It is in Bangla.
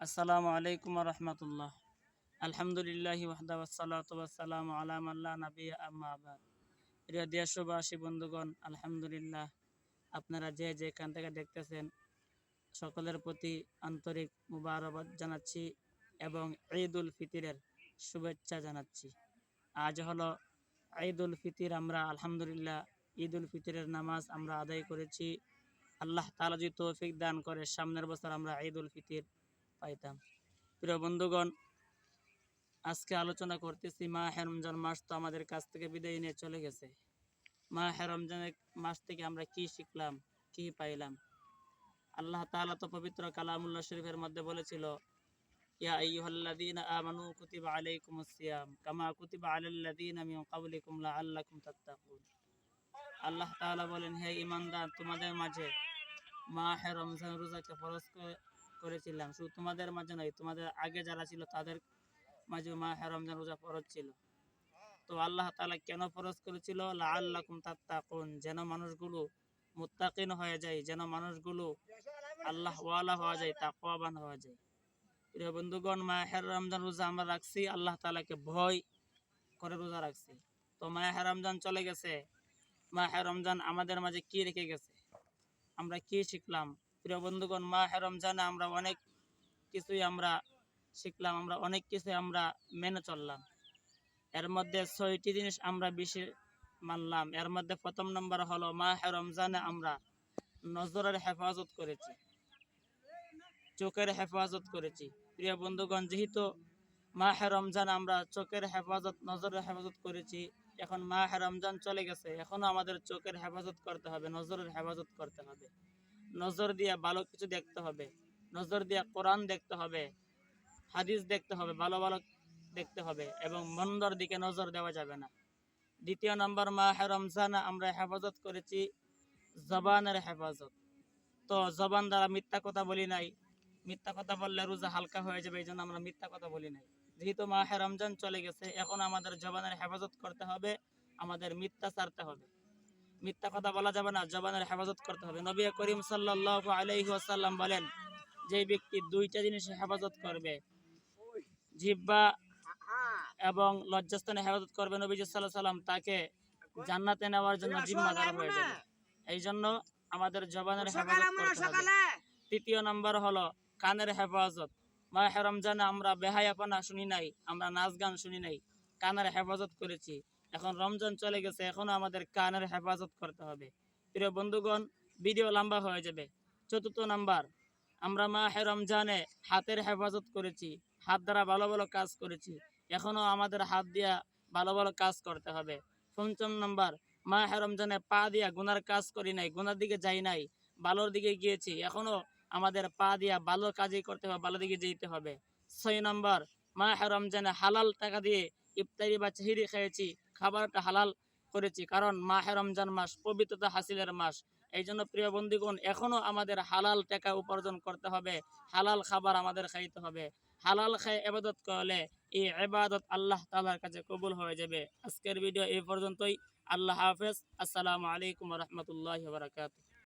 আসসালামু আলাইকুম রহমতুল্লাহ। আলহামদুলিল্লাহ ওয়াহদা ওয়াসসালাতু ওয়াসসালামু আলা মাল্লা নবী প্রিয় দেশবাসী, বন্ধুগণ, আলহামদুলিল্লাহ আপনারা যে যেখান থেকে দেখতেছেন, সকলের প্রতি আন্তরিক মুবারকবাদ জানাচ্ছি এবং ঈদ উল ফিতিরের শুভেচ্ছা জানাচ্ছি। আজ হলো ঈদ উল ফিতর, আমরা আলহামদুলিল্লাহ ঈদ উল ফিতরের নামাজ আমরা আদায় করেছি। আল্লাহ তালা যদি তৌফিক দান করে, সামনের বছর আমরা ঈদ উল ফিতর পাইতাম। প্রিয় বন্ধুগণ, আজকে আলোচনা করতেছি মা রমজান মাস তো আমাদের কাছ থেকে বিদায় নিয়ে চলে গেছে। মা রমজানের মাস থেকে আমরা কি শিখলাম, কি পাইলাম? আল্লাহ তাআলা তো পবিত্র কালামুল্লাহ শরীফের মধ্যে বলেছিল আল্লাহ বলেন, হে ঈমানদার, তোমাদের মাঝে মাহে রমজান রোজাকে ফরজ করেছিলাম। শুধু তোমাদের মাঝে নয়, তোমাদের আগে যারা ছিল তাদের মাঝে মাহে রমজান রোজা ফরজ ছিল। তো আল্লাহ তাআলা কেন ফরজ করেছিল? লাআল্লাকুম তাত্তাকুন, যেন মানুষগুলো মুত্তাকিন হয়ে যায়, যেন মানুষগুলো আল্লাহ ওয়ালা হওয়া যায়, তাকওয়াবান হওয়া যায়। প্রিয় বন্ধুগণ মাহের রমজান রোজা আমরা রাখছি, আল্লাহ তালাকে ভয় করে রোজা রাখছি। তো মাহের রমজান চলে গেছে। মাহের রমজান আমাদের মাঝে কি রেখে গেছে? আমরা কি শিখলাম? প্রিয় বন্ধুগণ মাহের রমজানে আমরা অনেক কিছুই আমরা শিখলাম, আমরা অনেক কিছুই আমরা মেনে চললাম। এর মধ্যে ছয়টি জিনিস আমরা বেশি মানলাম। এর মধ্যে প্রথম নম্বর হলো, মাহে রমজানে আমরা নজরের হেফাজত করেছি। চোখের হেফাজত করেছি। প্রিয় বন্ধুগণ, যেহেতু মাহে রমজান আমরা চোখের হেফাজত, নজরের হেফাজত করেছি, এখন মাহে রমজান চলে গেছে, এখনও আমাদের চোখের হেফাজত করতে হবে, নজরের হেফাজত করতে হবে। নজর দিয়ে ভালো কিছু দেখতে হবে। নজর দিয়ে কোরআন দেখতে হবে, হাদিস দেখতে হবে, ভালো ভালো দেখতে হবে এবং মন্দর দিকে নজর দেওয়া যাবে না। দ্বিতীয় নম্বর, মাহে রমজানে আমরা হেফাজত করেছি জবানের হেফাজত। তো জবান দ্বারা মিথ্যা কথা বলি নাই। মিথ্যা কথা বললে রোজা হালকা হয়ে যাবে এই জন্য আমরা মিথ্যা কথা বলি নাই। যেহেতু মাহে রমজান চলে গেছে, এখন আমাদের জবানের হেফাজত করতে হবে, আমাদের মিথ্যা ছাড়তে হবে। মিথ্যা কথা বলা যাবে না জবানের হেফাজত করতে হবে। নবী করিম আলাইহি ওয়াসাল্লাম বলেন যে ব্যক্তি দুইটা জিনিসের হেফাজত করবে জিব্বা এবং লজ্জাস্থানে হেফাজত করবে নবীজি সাল্লাহ সাল্লাম তাকে জান্নাতে নেওয়ার জন্য জিম্মাদার হয়ে যাবে। এই জন্য আমাদের জবানের হেফাজত করতে হবে। তৃতীয় নম্বর হলো কানের হেফাজত। মাহে রমজানে আমরা বেহায়াপনা শুনি নাই আমরা নাচ গান শুনি নাই কানের হেফাজত করেছি। এখন রমজান চলে গেছে, এখনও আমাদের কানের হেফাজত করতে হবে। প্রিয় বন্ধুগণ ভিডিও লম্বা হয়ে যাবে। চতুর্থ নাম্বার, আমরা মাহে রমজানে হাতের হেফাজত করেছি, হাত দ্বারা ভালো ভালো কাজ করেছি, এখনও আমাদের হাত দিয়া ভালো ভালো কাজ করতে হবে। পঞ্চম নাম্বার, মাহে রমজানে পা দিয়া গুনার কাজ করি নাই, গুনার দিকে যাই নাই ভালোর দিকে গিয়েছি, এখনও আমাদের পা দিয়া ভালো কাজই করতে হবে, ভালো দিকে যেতে হবে। ছয় নম্বর, মাহে রমজানে হালাল টাকা দিয়ে ইফতারি বা চাহিরি খেয়েছি খাবারটা হালাল করেছি। কারণ মাহে রমজান মাস, পবিত্রতা হাসিলের মাস। এই জন্য প্রিয় বন্ধুগণ, এখনও আমাদের হালাল টাকা উপার্জন করতে হবে। হালাল খাবার আমাদের খাইতে হবে। হালাল খাই এবাদত করলে এই এবাদত আল্লাহ তালার কাছে কবুল হয়ে যাবে। আজকের ভিডিও এই পর্যন্তই। আল্লাহ হাফেজ। আসসালামু আলাইকুম রহমতুল্লাহ বারকাত